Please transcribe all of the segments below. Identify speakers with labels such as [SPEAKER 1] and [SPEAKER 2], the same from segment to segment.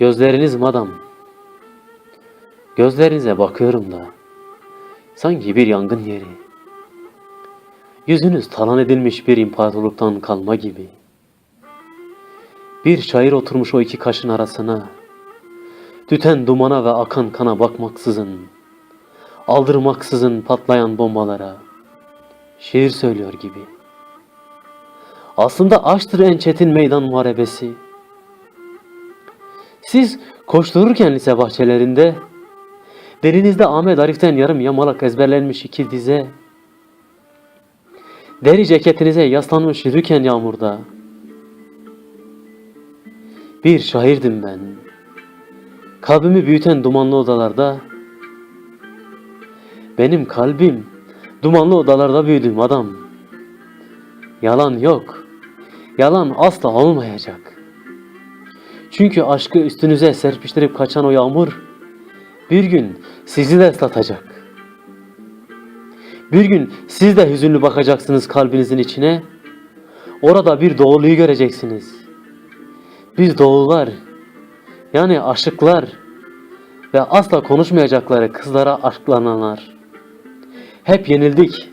[SPEAKER 1] Gözleriniz madam. Gözlerinize bakıyorum da. Sanki bir yangın yeri. Yüzünüz talan edilmiş bir imparatorluktan kalma gibi. Bir şair oturmuş o iki kaşın arasına. Tüten dumana ve akan kana bakmaksızın. Aldırmaksızın patlayan bombalara. Şiir söylüyor gibi. Aslında aşktır en çetin meydan muharebesi. Siz koştururken lise bahçelerinde Derinizde Ahmet Arif'ten yarım yamalak ezberlenmiş iki dize Deri ceketinize yaslanmış yürürken yağmurda Bir şairdim ben. Kalbimi büyüten dumanlı odalarda Benim kalbim dumanlı odalarda büyüdüm adam. Yalan yok Yalan asla olmayacak çünkü aşkı üstünüze serpiştirip kaçan o yağmur bir gün sizi de ıslatacak. Bir gün siz de hüzünlü bakacaksınız kalbinizin içine. Orada bir doğuluyu göreceksiniz. Biz doğular yani aşıklar ve asla konuşmayacakları kızlara aşklananlar. Hep yenildik.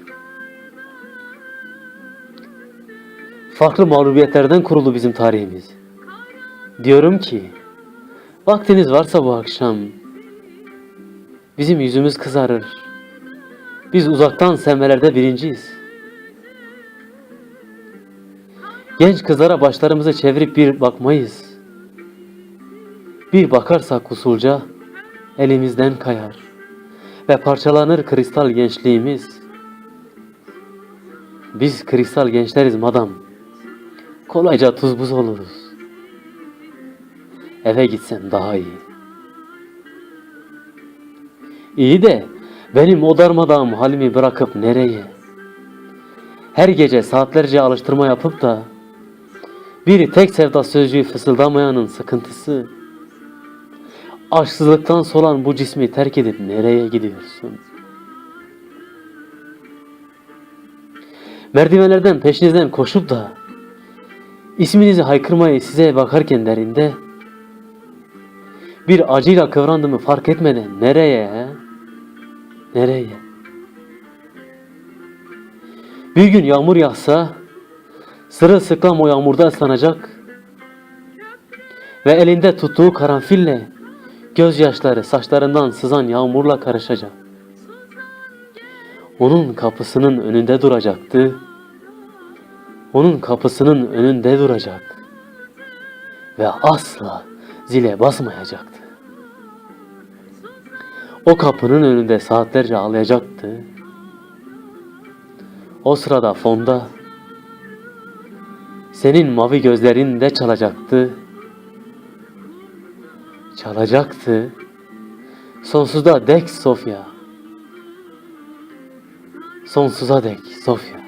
[SPEAKER 1] Farklı mağlubiyetlerden kurulu bizim tarihimiz. Diyorum ki, vaktiniz varsa bu akşam, bizim yüzümüz kızarır. Biz uzaktan sevmelerde birinciyiz. Genç kızlara başlarımızı çevirip bir bakmayız. Bir bakarsak usulca elimizden kayar ve parçalanır kristal gençliğimiz. Biz kristal gençleriz madam. Kolayca tuz buz oluruz. Eve gitsem daha iyi. İyi de benim o darmadağım halimi bırakıp nereye? Her gece saatlerce alıştırma yapıp da bir tek sevda sözcüğü fısıldamayanın sıkıntısı aşksızlıktan solan bu cismi terk edip nereye gidiyorsun? Merdivenlerden peşinizden koşup da isminizi haykırmayı size bakarken derinde bir acıyla kıvrandığımı fark etmeden nereye? Nereye? Bir gün yağmur yağsa sırılsıklam o yağmurda ıslanacak ve elinde tuttuğu karanfille gözyaşları saçlarından sızan yağmurla karışacak. Onun kapısının önünde duracaktı. Onun kapısının önünde duracak. Ve asla zile basmayacaktı. O kapının önünde saatlerce ağlayacaktı. O sırada fonda senin mavi gözlerin de çalacaktı. Çalacaktı. Sonsuza dek Sofya. Sonsuza dek Sofya.